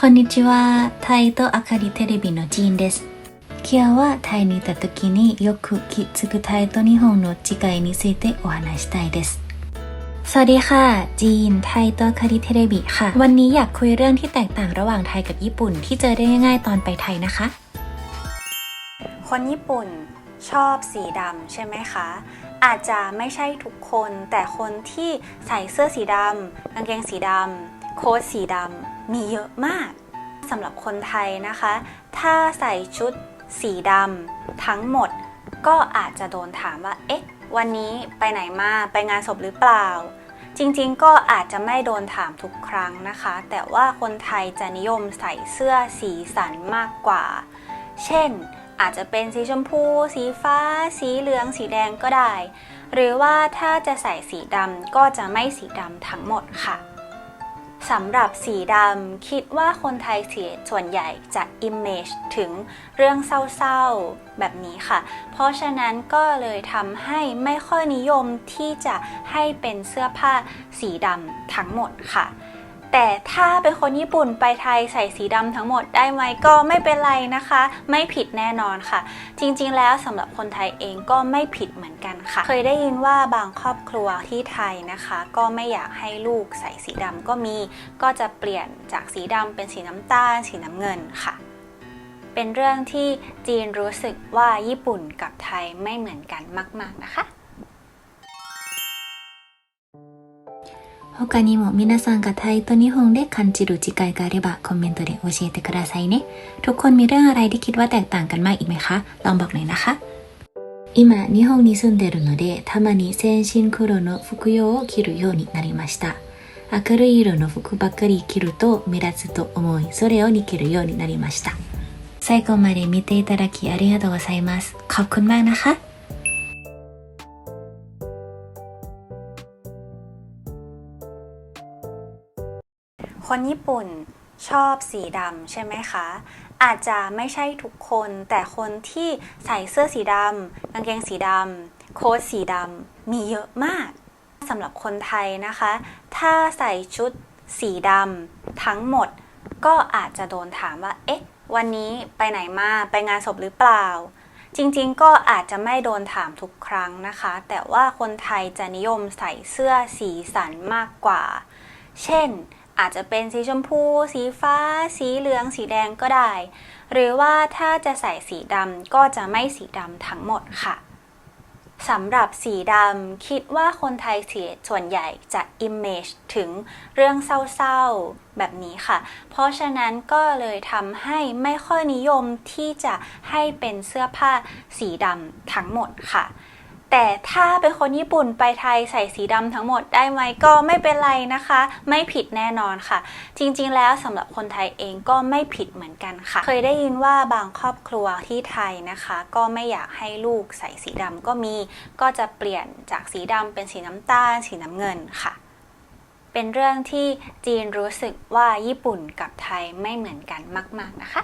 こんにちは。タイとあかりテレビのジーンです。今日はタイにいた時によく気づくタイと日本の違いについてお話したいです。สวัสดีค่ะ จีน ไทยตัวคาริเทเรบิค่ะ วันนี้อยากคุยเรื่องที่แตกต่างระหว่างไทยกับญี่ปุ่น ที่เจอได้ง่ายๆตอนไปไทยนะคะ คนญี่ปุ่นชอบสีดำใช่ไหมคะ อาจจะไม่ใช่ทุกคน แต่คนที่ใส่เสื้อสีดำกางเกงสีดำ โค้ทสีดำมีเยอะมากสำหรับคนไทยนะคะ ถ้าใส่ชุดสีดำทั้งหมด ก็อาจจะโดนถามว่า เอ๊ะ วันนี้ไปไหนมาไปงานศพหรือเปล่า จริงๆ ก็อาจจะไม่โดนถามทุกครั้งนะคะ แต่ว่าคนไทยจะนิยมใส่เสื้อสีสันมากกว่า เช่น อาจจะเป็นสีชมพู สีฟ้า สีเหลือง สีแดงก็ได้ หรือว่าถ้าจะใส่สีดำก็จะไม่สีดำทั้งหมดค่ะ สำหรับสีดำคิดว่าคนไทยเสียส่วนใหญ่จะ image ถึงเรื่องเศร้าๆแบบนี้ค่ะ เพราะฉะนั้นก็เลยทำให้ไม่ค่อยนิยมที่จะให้เป็นเสื้อผ้าสีดำทั้งหมดค่ะ แต่ถ้าเป็นคนญี่ปุ่นไปไทยใส่สีดำทั้งหมดได้ไหมก็ไม่เป็นไรนะคะ ไม่ผิดแน่นอนค่ะ จริงๆ แล้วสำหรับคนไทยเองก็ไม่ผิดเหมือนกันค่ะ เคยได้ยินว่าบางครอบครัวที่ไทยนะคะ ก็ไม่อยากให้ลูกใส่สีดำก็มี ก็จะเปลี่ยนจากสีดำเป็นสีน้ำตาล สีน้ำเงินค่ะเป็นเรื่องที่จีนรู้สึกว่าญี่ปุ่นกับไทยไม่เหมือนกันมาก ๆ นะคะ 他にも皆さんがタイと日本で感じる違いがあればコメントで教えてくださいね。ทุกคนมีเรื่องอะไรที่คิดว่าแตกต่างกันมากอีกไหมคะ ลองบอกหน่อยนะคะ 今、日本に住んでるので、たまに全身黒の服用を着るようになりました。明るい色の服ばかり着ると目立つと思い、それをに着るようになりました。最後まで見ていただきありがとうございます。ขอบคุณมากนะคะ คนญี่ปุ่นชอบสีดำใช่ไหมคะ อาจจะไม่ใช่ทุกคน แต่คนที่ใส่เสื้อสีดำกางเกงสีดำโค้ทสีดำมีเยอะมากสำหรับคนไทยนะคะ ถ้าใส่ชุดสีดำทั้งหมด ก็อาจจะโดนถามว่า เอ๊ะ วันนี้ไปไหนมา ไปงานศพหรือเปล่า จริงๆ ก็อาจจะไม่โดนถามทุกครั้งนะคะ แต่ว่าคนไทยจะนิยมใส่เสื้อสีสันมากกว่า เช่น อาจจะเป็นสีชมพู สีฟ้า สีเหลือง สีแดงก็ได้ หรือว่าถ้าจะใส่สีดำก็จะไม่สีดำทั้งหมดค่ะสำหรับสีดำคิดว่าคนไทยเสียส่วนใหญ่จะ image ถึงเรื่องเศร้าๆแบบนี้ค่ะ เพราะฉะนั้นก็เลยทำให้ไม่ค่อยนิยมที่จะให้เป็นเสื้อผ้าสีดำทั้งหมดค่ะ แต่ถ้าเป็นคนญี่ปุ่นไปไทยใส่สีดำทั้งหมดได้ไหมก็ไม่เป็นไรนะคะ ไม่ผิดแน่นอนค่ะ จริงๆ แล้วสำหรับคนไทยเองก็ไม่ผิดเหมือนกันค่ะ เคยได้ยินว่าบางครอบครัวที่ไทยนะคะ ก็ไม่อยากให้ลูกใส่สีดำก็มี ก็จะเปลี่ยนจากสีดำเป็นสีน้ำตาล สีน้ำเงินค่ะเป็นเรื่องที่จีนรู้สึกว่าญี่ปุ่นกับไทยไม่เหมือนกันมาก ๆ นะคะ